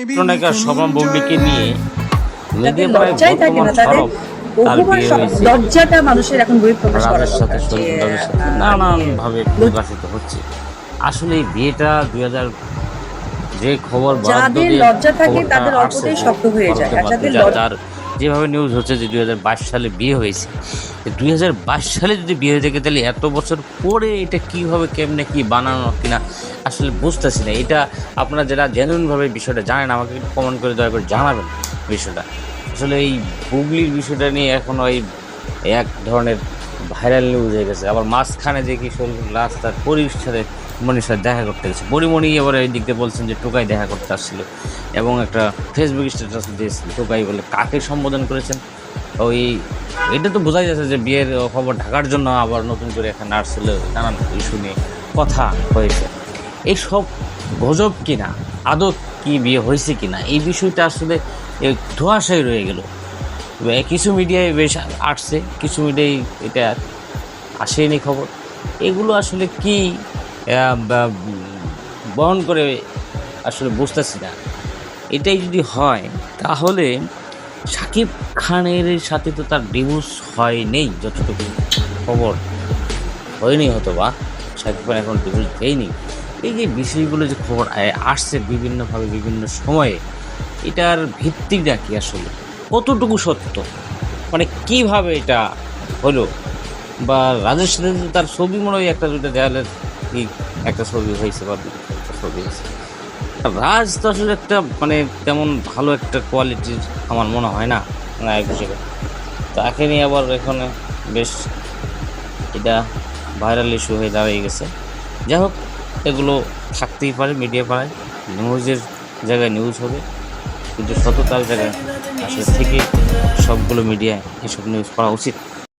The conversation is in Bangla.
চিত্রনায়িকা শবনম বুবলিকে নিয়ে মিডিয়া লজ্জাই থাকে না তাদের লজ্জাটা মানুষের এখন বহিঃপ্রকাশ সাথে নানানভাবে প্রকাশিত হচ্ছে আসলে এই বিয়েটা দুই হাজার যে খবর যাদের লজ্জা থাকে তাদের অল্পতেই শক্ত হয়ে যায়। আর যাদের লজ্জা- যেভাবে নিউজ হচ্ছে যে দুই হাজার বাইশ সালে বিয়ে হয়েছে। দুই হাজার বাইশ সালে যদি বিয়ে হয়ে থাকে, তাহলে এত বছর পরে এটা কীভাবে, কেমনে, কি বানানো কিনা আসলে বুঝতেছি না। এটা আপনারা যারা জেনুইনভাবে বিষয়টা জানেন, আমাকে একটু কমেন্ট করে দয়া করে জানাবেন বিষয়টা। আসলে এই বুগলির বিষয়টা নিয়ে এখন ওই এক ধরনের ভাইরাল নিউজ হয়ে গেছে। আবার মাঝখানে যে কি লাস্ট তার পরির সাথে মনির সাথে দেখা করতে গেছে। পরিমণি এবার এই দিক দিয়ে বলছেন যে টোকাই দেখা করতে আসছিল এবং একটা ফেসবুক স্ট্যাটাস দিয়েছিল টোকাই বলে কাকে সম্বোধন করেছেন? ওই এটা তো বোঝাই যাচ্ছে যে বিয়ের খবর ঢাকার জন্য আবার নতুন করে এখানে আসছিল নানান ইস্যু নিয়ে কথা হয়েছে। এইসব গজব কিনা? আদৌ কি বিয়ে হয়েছে কিনা? এই বিষয়টা আসলে এ, ধোঁয়াশাই রয়ে গেল। কিছু মিডিয়ায় বেশ আসছে, কিছু মিডিয়ায় এটা আসেনি খবর। এগুলো আসলে কি বহন করে আসলে বুঝতেছি না। এটাই যদি হয়, তাহলে সাকিব খানের সাথে তো তার ডিভোর্স হয় নেই যতটুকু খবর হয়নি হয়তো বা সাকিব খান এখন ডিভোর্স দেয়নি। এই যে বিষয়গুলো যে খবর আসছে বিভিন্নভাবে, বিভিন্ন সময়ে, এটার ভিত্তিটা কি আসলে? কতটুকু সত্য? মানে কীভাবে এটা হলো? বা সাথে তার ছবি মনে হয় একটা দুটো দেয়ালের একটা ছবি হয়েছে বা একটা ছবি হয়েছে। রাজ তো আসলে একটা মানে তেমন ভালো একটা কোয়ালিটির আমার মনে হয় না, নায়ক হিসেবে। তাকে নিয়ে আবার এখানে বেশ এটা ভাইরাল ইস্যু হয়ে দাঁড়িয়ে গেছে। যাই হোক, এগুলো থাকতেই পারে মিডিয়া পাড়ায়। নিউজের জায়গায় নিউজ হবে। কিন্তু সততার জায়গায় আসলে থেকে সবগুলো মিডিয়ায় এসব নিউজ করা উচিত।